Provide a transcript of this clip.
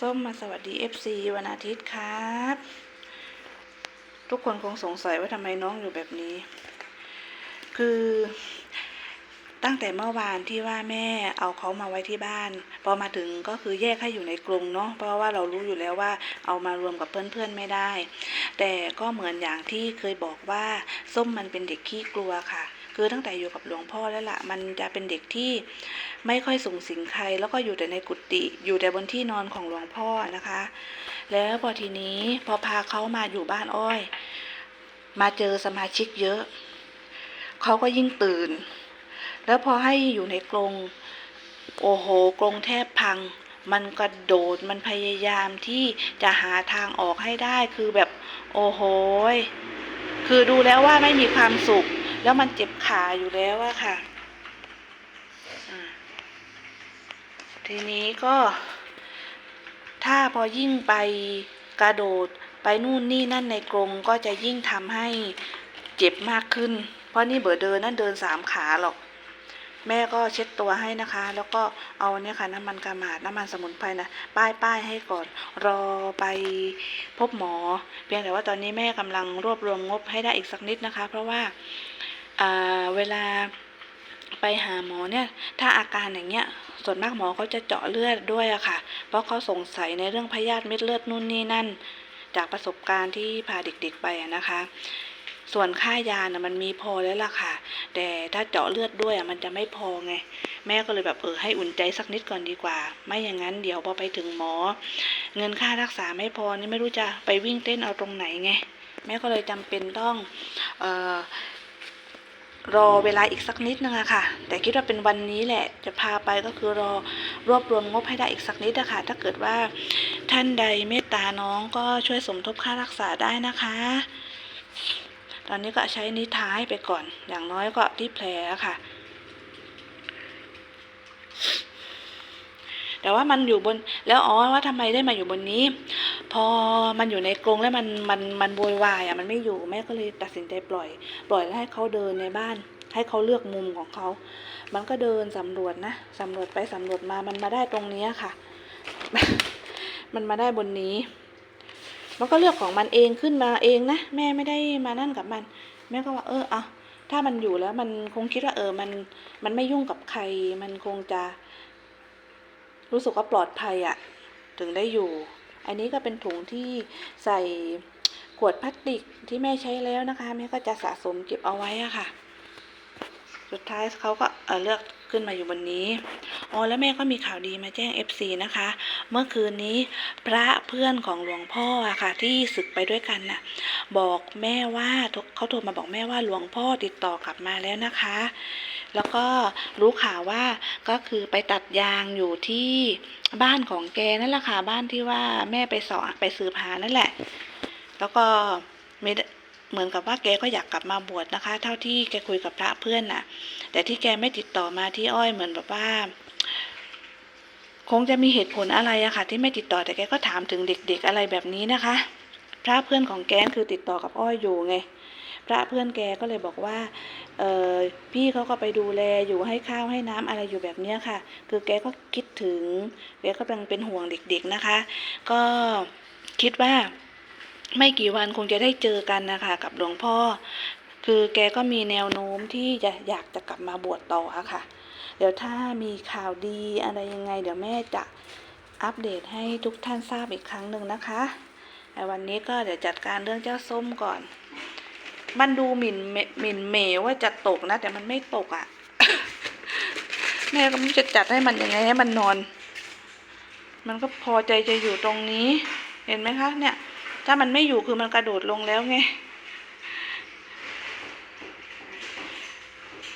ส้มมาสวัสดี FC วันอาทิตย์ครับ ทุกคนคงสงสัยว่าทำไมน้องอยู่แบบนี้ คือตั้งแต่เมื่อวานที่ว่าแม่เอาเขามาไว้ที่บ้าน พอมาถึงก็คือแยกให้อยู่ในกรงเนาะเพราะว่าเรารู้อยู่แล้วว่าเอามารวมกับเพื่อนๆไม่ได้ แต่ก็เหมือนอย่างที่เคยบอกว่าส้มมันเป็นเด็กขี้กลัวค่ะ คือตั้งแต่อยู่กับหลวงพ่อแล้วละ่ะ มันจะเป็นเด็กที่ไม่ค่อยสูงสิงใคร แล้วก็อยู่แต่ในกุฏิอยู่แต่บนที่นอนของหลวงพ่อนะคะ แล้วพอทีนี้พอพาเขามาอยู่บ้านอ้อย มาเจอสมาชิกเยอะเขาก็ยิ่งตื่น แล้วพอให้อยู่ในกรงโอ้โหกรงแทบพัง มันกระโดดมันพยายามที่จะหาทางออกให้ได้คือแบบโอ้โหคือดูแล้วว่าไม่มีความสุข แล้วมันเจ็บขาอยู่แล้วอะค่ะ ทีนี้ก็ ถ้าพอยิ่งไปกระโดดไปนู่นนี่นั่นในกรงก็จะยิ่งทำให้เจ็บมากขึ้น เพราะนี่เบอเดินนั่นเดินสามขาหรอก แม่ก็เช็ดตัวให้นะคะ แล้วก็เอาเนี่ยค่ะน้ำมันกาหมาดน้ำมันสมุนไพรนะป้ายป้ายให้ก่อน รอไปพบหมอ เพียงแต่ว่าตอนนี้แม่กำลังรวบรวมงบให้ได้อีกสักนิดนะคะ เพราะว่า เวลาไปหาหมอเนี่ย ถ้าอาการอย่างเงี้ย ส่วนมากหมอเขาจะเจาะเลือดด้วยอะค่ะ เพราะเขาสงสัยในเรื่องพยาธิเม็ดเลือดนู่นนี่นั่น จากประสบการณ์ที่พาเด็กๆไปอะนะคะ ส่วนค่ายานะมันมีพอแล้วล่ะค่ะ แต่ถ้าเจาะเลือดด้วยอะมันจะไม่พอไง แม่ก็เลยแบบเออให้อุ่นใจสักนิดก่อนดีกว่า ไม่อย่างนั้นเดี๋ยวพอไปถึงหมอ เงินค่ารักษาไม่พอนี่ไม่รู้จะไปวิ่งเต้นเอาตรงไหนไง แม่ก็เลยจำเป็นต้อง เอ่อ รอเวลาอีกสักนิดนึงอะค่ะ แต่คิดว่าเป็นวันนี้แหละจะพาไปก็คือรอรวบรวมงบให้ได้อีกสักนิดอะค่ะ ถ้าเกิดว่าท่านใดเมตตาน้องก็ช่วยสมทบค่ารักษาได้นะคะ ตอนนี้ก็ใช้นิ้ท้ายไปก่อน อย่างน้อยก็ที่แผลค่ะ แต่ว่ามันอยู่บนแล้วอ๋อว่าทำไมได้มาอยู่บนนี้ พอมันอยู่ในกรงแล้วมันมันมันโวยวายอะมันไม่อยู่แม่ก็เลยตัดสินใจปล่อย ปล่อยแล้วให้เขาเดินในบ้าน ให้เขาเลือกมุมของเขา มันก็เดินสำรวจนะสำรวจไปสำรวจมามันมาได้ตรงนี้ค่ะ มันมาได้บนนี้ มันก็เลือกของมันเองขึ้นมาเองนะแม่ไม่ได้มานั่นกับมัน แม่ก็ว่าเออเอาถ้ามันอยู่แล้วมันคงคิดว่าเออมันมันไม่ยุ่งกับใคร มันคงจะ รู้สึกว่าปลอดภัยอะถึงได้อยู่ อันนี้ก็เป็นถุงที่ใส่ขวดพลาสติกที่แม่ใช้แล้วนะคะแม่ก็จะสะสมเก็บเอาไว้อะค่ะ สุดท้ายเขาก็เเลือกขึ้นมาอยู่บนนี้อ๋อแล้วแม่ก็มีข่าวดีมาแจ้ง FC นะคะ เมื่อคืนนี้พระเพื่อนของหลวงพ่ออะค่ะ ที่ศึกไปด้วยกันน่ะ บอกแม่ว่าเขาโทรมาบอกแม่ว่าหลวงพ่อติดต่อกลับมาแล้วนะคะ แล้วก็รู้ข่าวว่าก็คือไปตัดยางอยู่ที่บ้านของแกนั่นแหละค่ะบ้านที่ว่าแม่ไปสอนไปสืบหานั่นแหละ แล้วก็ม่ได้เหมือนกับว่าแกก็อยากกลับมาบวชนะคะ เท่าที่แกคุยกับพระเพื่อนน่ะ แต่ที่แกไม่ติดต่อมาที่อ้อยเหมือนแบบว่า คงจะมีเหตุผลอะไรอะค่ะ ที่ไม่ติดต่อแต่แกก็ถามถึงเด็ก ๆ อะไรแบบนี้นะคะ พระเพื่อนของแกคือติดต่อกับอ้อยอยู่ไง ระเพื่อนแกก็เลยบอกว่าพี่เขาก็ไปดูแลอยู่ให้ข้าวให้น้ำอะไรอยู่แบบเนี้ยค่ะ คือแกก็คิดถึงแกก็เป็นเป็นห่วงเด็กๆนะคะ ก็คิดว่าไม่กี่วันคงจะได้เจอกันนะคะกับหลวงพ่อ คือแกก็มีแนวโน้มที่จะอยากจะกลับมาบวชต่อะค่ะ เดี๋ยวถ้ามีข่าวดีอะไรยังไง เดี๋ยวแม่จะอัปเดตให้ทุกท่านทราบอีกครั้งหนึ่งนะคะแต่วันนี้ก็เดี๋ยวจัดการเรื่องเจ้าส้มก่อน มันดูหมิ่นเหมหมิ่นเมว่าจะตกนะ แต่มันไม่ตกอะ่ะ แม่ก็ไม่จะจัดให้มันยังไงให้มันนอน มันก็พอใจจะอยู่ตรงนี้ เห็นไหมคะ เนี่ย ถ้ามันไม่อยู่คือมันกระโดดลงแล้วไง